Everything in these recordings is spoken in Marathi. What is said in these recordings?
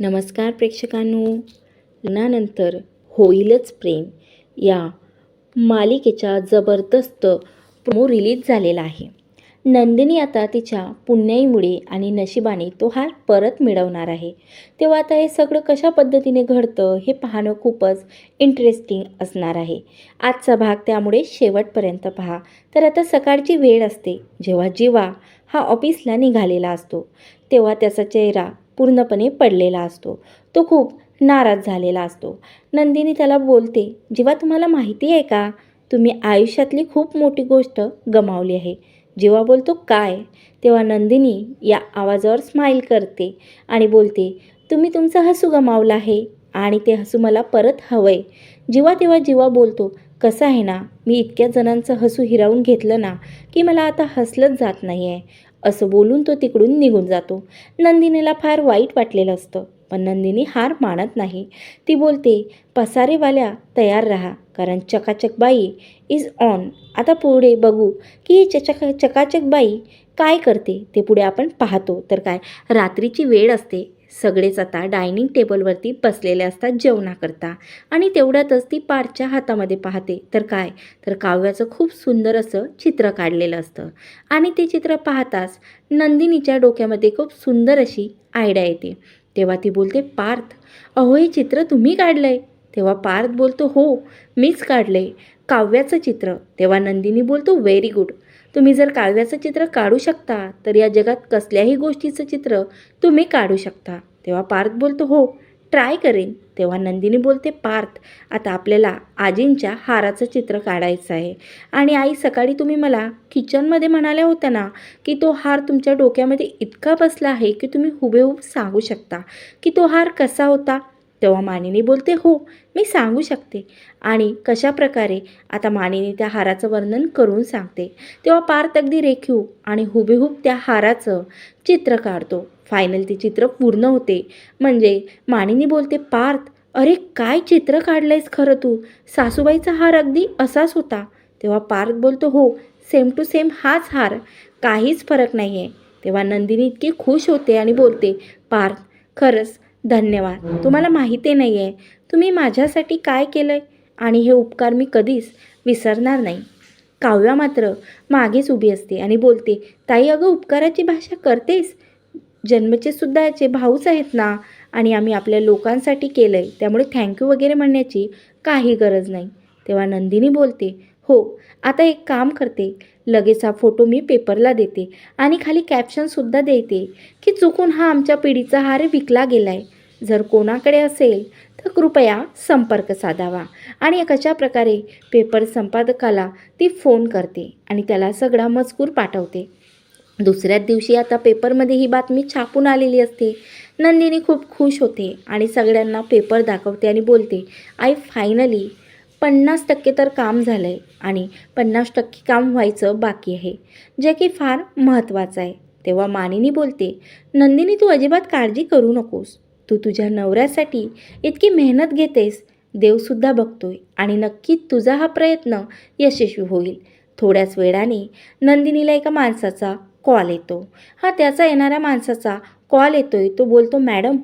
नमस्कार प्रेक्षकांनो. लग्नानंतर होईलच प्रेम. या मालिकेच्या जबरदस्त प्रोमो रिलीज झालेला आहे. नंदिनी आता तिच्या पुण्याईमुळे आणि नशिबाने तो हार परत मिळवणार आहे. तेव्हा आता हे सगळं कशा पद्धतीने घडतं हे पाहणं खूपच इंटरेस्टिंग असणार आहे. आजचा भाग त्यामुळे शेवटपर्यंत पहा. तर आता सकाळची वेळ असते. जेव्हा जीवा हा ऑफिसला निघालेला असतो. तेव्हा त्याचा चेहरा पूर्णपणे पडलेला असतो. तो खूप नाराज झालेला असतो. नंदिनी त्याला बोलते जेव्हा तुम्हाला माहिती आहे का? तुम्ही आयुष्यातली खूप मोठी गोष्ट गमावली आहे. जेव्हा बोलतो काय? तेव्हा नंदिनी या आवाजावर स्माईल करते आणि बोलते तुम्ही तुमचं हसू गमावलं आहे आणि ते हसू मला परत हवं आहे जेव्हा तेव्हा जेव्हा बोलतो कसं आहे ना मी इतक्या जणांचं हसू हिरावून घेतलं ना की मला आता हसलंच जात नाही आहे असं बोलून तो तिकडून निघून जातो. नंदिनीला फार वाईट वाटलेलं असतं पण नंदिनी हार मानत नाही. ती बोलते पसारेवाल्या तयार राहा कारण चकाचक बाई इज ऑन आता पुढे बघू की ही चचक चकाचक बाई काय करते ते पुढे आपण पाहतो. तर काय रात्रीची वेळ असते सगळेच आता डायनिंग टेबलवरती बसलेले असतात जेवणाकरता. आणि तेवढ्यातच ती पारच्या हातामध्ये पाहते तर काय? तर काव्याचं खूप सुंदर असं चित्र काढलेलं असतं. आणि ते चित्र पाहताच नंदिनीच्या डोक्यामध्ये खूप सुंदर अशी आयडिया येते. तेव्हा ती बोलते पार्थ अहो हे चित्र तुम्ही काढलं आहे तेव्हा पार्थ बोलतो हो मीच काढलं आहे काव्याचं चित्र. तेव्हा नंदिनी बोलतो व्हेरी गुड. तुम्ही जर काव्याचं चित्र काढू शकता तर या जगात कसल्याही गोष्टीचं चित्र तुम्ही काढू शकता. तेव्हा पार्थ बोलतो हो ट्राय करेन. तेव्हा नंदिनी बोलते पार्थ आता आपल्याला आजींच्या हाराचं चित्र काढायचं आहे. आणि आई सकाळी तुम्ही मला किचनमध्ये म्हणाल्या होत्या ना की तो हार तुमच्या डोक्यामध्ये इतका बसला आहे की तुम्ही हुबेहूब सांगू शकता की तो हार कसा होता? तेव्हा मानिनी बोलते हो मी सांगू शकते. आणि कशा प्रकारे आता मानिनी त्या हाराचं वर्णन करून सांगते. तेव्हा पार्थ अगदी रेखीव आणि हुबेहूब त्या हाराचं चित्र काढतो. फायनल ते चित्र पूर्ण होते. म्हणजे मानिनी बोलते पार्थ अरे काय चित्र काढलंयस खरं तू? सासूबाईचा हार अगदी असाच होता. तेव्हा पार्थ बोलतो हो सेम टू सेम हाच हार. काहीच फरक नाही आहे तेव्हा नंदिनी इतकी खुश होते आणि बोलते पार्थ खरंच धन्यवाद. तुम्हाला माहिती नाही आहे तुम्ही माझ्यासाठी काय केलं आहे आणि हे उपकार मी कधीच विसरणार नाही. काव्या मात्र मागेच उभी असते आणि बोलते ताई अगं उपकाराची भाषा करतेस? जन्मचे सुद्धा याचे भाऊच आहेत ना? आणि आम्ही आपल्या लोकांसाठी केलं आहे त्यामुळे थँक्यू वगैरे म्हणण्याची काही गरज नाही. तेव्हा नंदिनी बोलते हो आता एक काम करते. लगेच हा फोटो मी पेपरला देते आणि खाली कॅप्शनसुद्धा देते की चुकून हा आमच्या पिढीचा हार विकला गेला आहे जर कोणाकडे असेल तर कृपया संपर्क साधावा. आणि कशा प्रकारे पेपर संपादकाला ती फोन करते आणि त्याला सगळा मजकूर पाठवते. दुसऱ्याच दिवशी आता पेपरमध्ये ही बातमी छापून आलेली असते. नंदिनी खूप खुश होते आणि सगळ्यांना पेपर दाखवते आणि बोलते आय फायनली पन्नास टक्के तर काम झालं आहे आणि पन्नास टक्के काम व्हायचं बाकी आहे. जे की फार महत्त्वाचं आहे. तेव्हा मानिनी बोलते नंदिनी तू अजिबात काळजी करू नकोस. तू तुझ्या नवऱ्यासाठी इतकी मेहनत घेतेस देवसुद्धा बघतोय आणि नक्की तुझा हा प्रयत्न यशस्वी होईल. थोड्याच वेळाने नंदिनीला एका माणसाचा कॉल येतो. हा त्याचा येणाऱ्या माणसाचा कॉल येतोय तो बोलतो मॅडम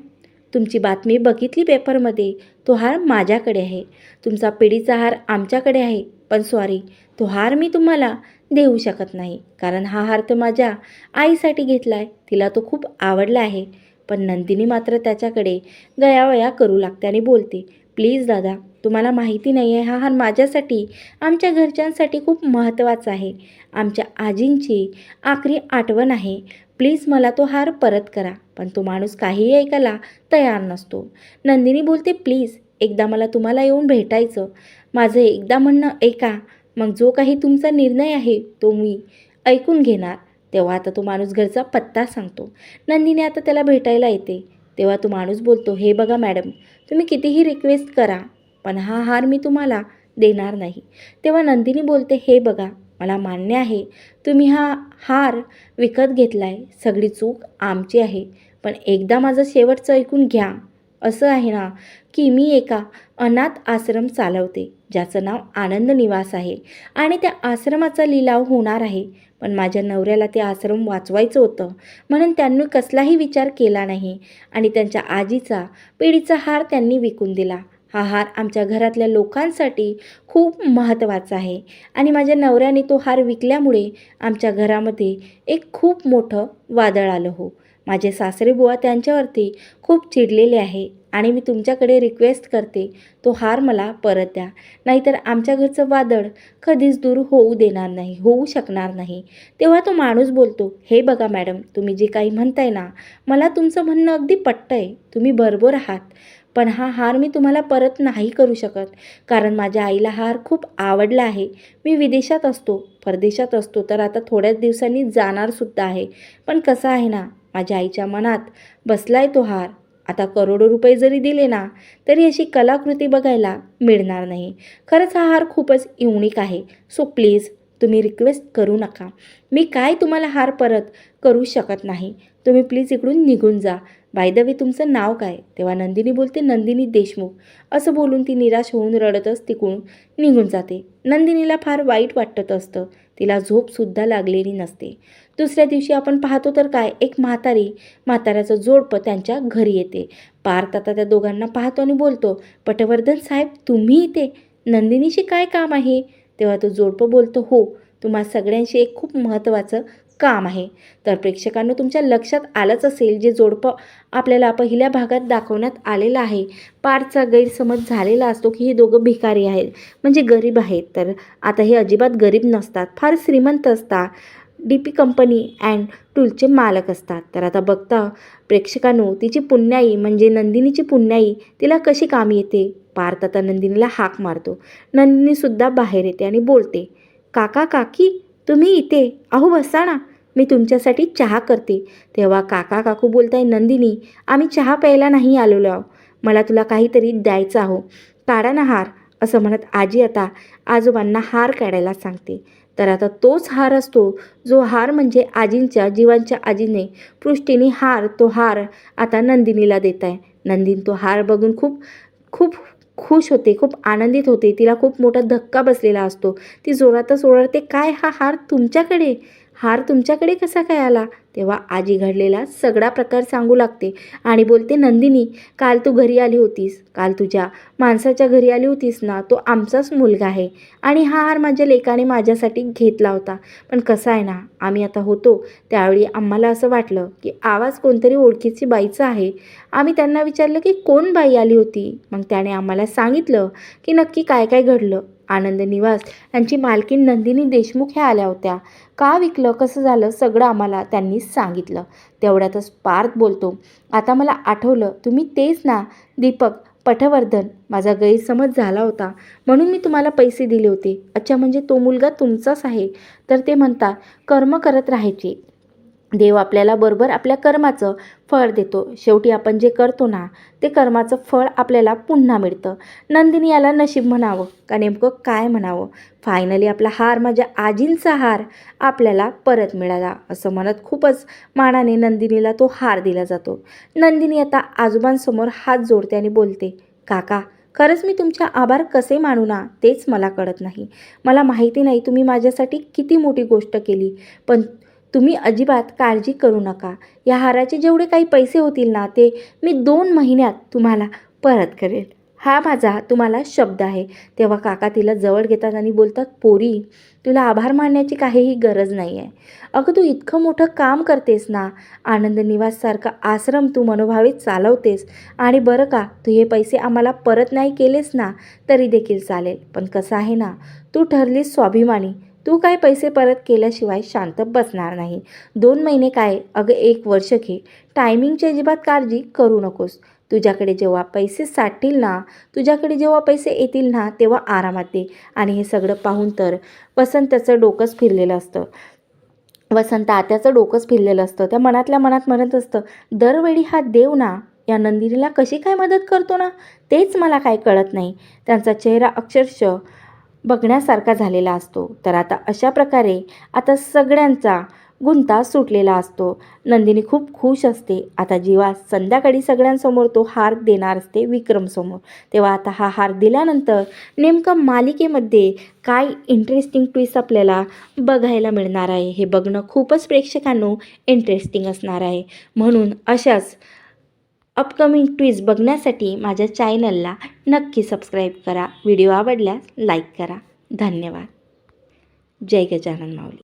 तुमची बातमी बघितली पेपरमध्ये तो हार माझ्याकडे आहे. तुमचा पिढीचा हार आमच्याकडे आहे पण सॉरी तो हार मी तुम्हाला देऊ शकत नाही. कारण हा हार तर माझ्या आईसाठी घेतला आहे तिला तो खूप आवडला आहे. पण नंदिनी मात्र त्याच्याकडे गयावया करू लागते आणि बोलते प्लीज दादा तुम्हाला माहिती नाही आहे हा हार माझ्यासाठी आमच्या घरच्यांसाठी खूप महत्त्वाचा आहे. आमच्या आजींची आखरी आठवण आहे. प्लीज मला तो हार परत करा पण तो माणूस काहीही ऐकायला तयार नसतो. नंदिनी बोलते प्लीज एकदा मला तुम्हाला येऊन भेटायचं. माझं एकदा म्हणणं ऐका. मग जो काही तुमचा निर्णय आहे तो मी ऐकून घेणार. तेव्हा आता तो माणूस घरचा पत्ता सांगतो. नंदिनी आता त्याला भेटायला येते. तेव्हा तो माणूस बोलतो हे बघा मॅडम तुम्ही कितीही रिक्वेस्ट करा पण हा हार मी तुम्हाला देणार नाही. तेव्हा नंदिनी बोलते हे बघा मला मान्य आहे तुम्ही हा हार विकत घेतला आहे सगळी चूक आमची आहे पण एकदा माझं शेवटचं ऐकून घ्या असं आहे ना की मी एका अनाथ आश्रम चालवते ज्याचं नाव आनंद निवास आहे. आणि त्या आश्रमाचा लिलाव होणार आहे. पण माझ्या नवऱ्याला ते आश्रम वाचवायचं होतं. म्हणून त्यांनी कसलाही विचार केला नाही. आणि त्यांच्या आजीचा पिढीचा हार त्यांनी विकून दिला. हा हार आमच्या घरातल्या लोकांसाठी खूप महत्त्वाचा आहे. आणि माझ्या नवऱ्याने तो हार विकल्यामुळे आमच्या घरामध्ये एक खूप मोठं वादळ आलं हो. माझे सासरे बुवा त्यांच्यावरती खूप चिडलेले आहे आणि मी तुमच्याकडे रिक्वेस्ट करते. तो हार मला परत द्या. नाहीतर आमच्या घरचं वादळ कधीच दूर होऊ देणार नाही होऊ शकणार नाही. तेव्हा तो माणूस बोलतो हे बघा मॅडम तुम्ही जे काही म्हणताय ना मला तुमचं म्हणणं अगदी पट्ट आहे तुम्ही बरोबर आहात. पण हा हार मी तुम्हाला परत नाही करू शकत. कारण माझ्या आईला हार खूप आवडला आहे. मी विदेशात असतो परदेशात असतो तर आता थोड्याच दिवसांनी जाणारसुद्धा आहे. पण कसं आहे ना माझ्या आईच्या मनात बसलाय तो हार. आता करोडो रुपये जरी दिले ना तरी अशी कलाकृती बघायला मिळणार नाही. खरंच हा हार खूपच युनिक आहे. सो प्लीज तुम्ही रिक्वेस्ट करू नका. मी काय तुम्हाला हार परत करू शकत नाही? तुम्ही प्लीज इकडून निघून जा. बाय द वे तुमचं नाव काय? तेव्हा नंदिनी बोलते नंदिनी देशमुख. असं बोलून ती निराश होऊन रडतच तिकडून निघून जाते. नंदिनीला फार वाईट वाटत असतं. तिला झोपसुद्धा लागलेली नसते. दुसऱ्या दिवशी आपण पाहतो तर काय एक म्हातारी म्हाताऱ्याचं जोडपं त्यांच्या घरी येते. पार्थ आता त्या दोघांना पाहतो आणि बोलतो पटवर्धन साहेब तुम्ही इथे? नंदिनीशी काय काम आहे? तेव्हा तो जोडपं बोलतो हो तुम्हा सगळ्यांशी एक खूप महत्त्वाचं काम आहे. तर प्रेक्षकांना तुमच्या लक्षात आलंच असेल जे जोडपं आपल्याला पहिल्या भागात दाखवण्यात आलेलं आहे. पारचा गैरसमज झालेला असतो की हे दोघं भिकारी आहेत म्हणजे गरीब आहेत. तर आता हे अजिबात गरीब नसतात फार श्रीमंत असतात. डी पी कंपनी अँड टूलचे मालक असतात. तर आता बघता प्रेक्षकांनो तिची पुण्याई म्हणजे नंदिनीची पुण्याई तिला कशी कामी येते? पार्थ आता नंदिनीला हाक मारतो. नंदिनीसुद्धा बाहेर येते आणि बोलते काका काकी तुम्ही इथे. अहो बसा ना. मी तुमच्यासाठी चहा करते. तेव्हा काका काकू बोलताय नंदिनी आम्ही चहा प्यायला नाही आलेलो आहो मला तुला काहीतरी द्यायचं आहो. काढा ना हार. असं म्हणत आजी आता आजोबांना हार काढायला सांगते. तर आता तोच हार असतो जो हार म्हणजे आजींच्या जीवांच्या आजीने पृष्टीने हार तो हार आता नंदिनीला देत आहे नंदिनी तो हार बघून खूप खूप खुश होते खूप आनंदित होते. तिला खूप मोठा धक्का बसलेला असतो. ती जोरातच ओरडते काय हा हार तुमच्याकडे? हार तुमच्याकडे कसा काय आला? तेव्हा आजी घडलेला सगळा प्रकार सांगू लागते आणि बोलते नंदिनी काल तू घरी आली होतीस. काल तुझ्या माणसाच्या घरी आली होतीस ना? तो आमचाच मुलगा आहे आणि हा हार माझ्या लेकाने माझ्यासाठी घेतला होता. पण कसा आहे ना आम्ही आता होतो. त्यावेळी आम्हाला असं वाटलं की आवाज कोणतरी ओळखीची बाईचा आहे. आम्ही त्यांना विचारलं की कोण बाई आली होती? मग त्याने आम्हाला सांगितलं की नक्की काय काय घडलं. आनंद निवास यांची मालकीन नंदिनी देशमुख ह्या आल्या होत्या. का विकलं कसं झालं सगळं आम्हाला त्यांनी सांगितलं. तेवढ्यातच पार्थ बोलतो आता मला आठवलं तुम्ही तेच ना दीपक पटवर्धन माझा गैरसमज झाला होता. म्हणून मी तुम्हाला पैसे दिले होते. अच्छा म्हणजे तो मुलगा तुमचाच आहे. तर ते म्हणतात कर्म करत राहायचे. देव आपल्याला बरोबर आपल्या कर्माचं फळ देतो. शेवटी आपण जे करतो ना ते कर्माचं फळ आपल्याला पुन्हा मिळतं. नंदिनी याला नशीब म्हणावं का नेमकं काय म्हणावं? फायनली आपला हार माझ्या आजींचा हार आपल्याला परत मिळाला असं म्हणत खूपच मानाने नंदिनीला तो हार दिला जातो. नंदिनी आता आजोबांसमोर हात जोडते आणि बोलते काका खरंच मी तुमच्या आभार कसे मानू ना तेच मला कळत नाही. मला माहिती नाही तुम्ही माझ्यासाठी किती मोठी गोष्ट केली पण तुम्ही अजिबात काळजी करू नका. या हाराचे जेवढे काही पैसे होतील ना ते मी दोन महिन्यात तुम्हाला परत करेल. हा माझा तुम्हाला शब्द आहे. तेव्हा काका तिला जवळ घेतात आणि बोलतात पोरी तुला आभार मानण्याची काहीही गरज नाही आहे अगं तू इतकं मोठं काम करतेस ना. आनंद निवाससारखा आश्रम तू मनोभावे चालवतेस. आणि बरं का तू हे पैसे आम्हाला परत नाही केलेस ना तरी देखील चालेल. पण कसं आहे ना तू ठरलीस स्वाभिमानी. तू काय पैसे परत केल्याशिवाय शांत बसणार नाही. दोन महिने काय? अगं एक वर्ष घे. टायमिंगची अजिबात काळजी करू नकोस. तुझ्याकडे जेव्हा पैसे साठतील ना तुझ्याकडे जेव्हा पैसे येतील ना तेव्हा आरामात दे. आणि हे सगळं पाहून तर वसंताचं डोकंच फिरलेलं असतं. वसंत आत्याचं डोकंच फिरलेलं असतं. त्या मनातल्या मनात म्हणत असतं दरवेळी हा देव ना या नंदिनीला कशी काय मदत करतो ना? तेच मला काय कळत नाही. त्यांचा चेहरा अक्षरशः बघण्यासारखा झालेला असतो. तर आता अशा प्रकारे आता सगळ्यांचा गुंता सुटलेला असतो. नंदिनी खूप खुश असते. आता जेव्हा संध्याकाळी सगळ्यांसमोर तो हार देणार असते विक्रमसमोर तेव्हा आता हा हार दिल्यानंतर नेमकं मालिकेमध्ये काय इंटरेस्टिंग ट्विस्ट आपल्याला बघायला मिळणार आहे हे बघणं खूपच प्रेक्षकांनो इंटरेस्टिंग असणार आहे. म्हणून अशाच अपकमिंग ट्विस्ट बघण्यासाठी माझ्या चॅनलला नक्की सबस्क्राईब करा. व्हिडिओ आवडल्यास लाईक करा. धन्यवाद. जय गजानन माऊली.